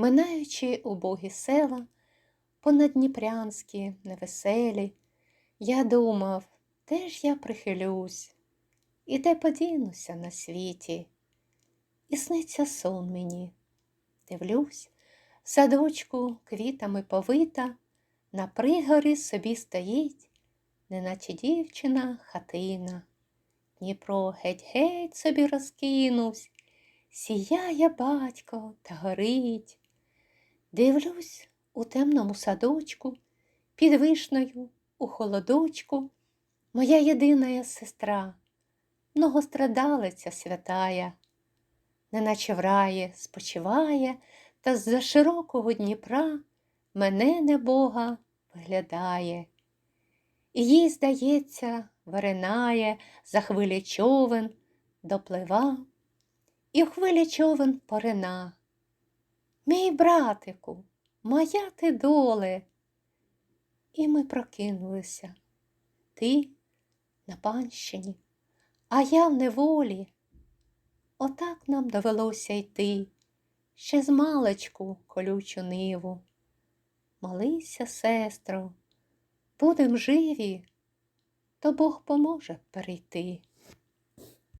Минаючи убогі села, понадніпрянські, невеселі, я думав, де ж я прихилюсь, і де подінуся на світі. І сниться сон мені. Дивлюсь, в садочку квітами повита, на пригорі собі стоїть, неначе дівчина хатина. Дніпро геть-геть собі розкинувсь, сіяє батько та горить. Дивлюсь у темному садочку, під вишнею у холодочку, моя єдина сестра, многострадалиця святая, неначе в раї спочиває, та з-за широкого Дніпра мене небога виглядає. І їй, здається, виринає за хвилі човен доплива, і в хвилі човен порина. Мій братику, моя ти доле. І ми прокинулися. Ти на панщині, а я в неволі. Отак нам довелося йти ще з маличку колючу ниву. Молися, сестро, будем живі, то Бог поможе перейти.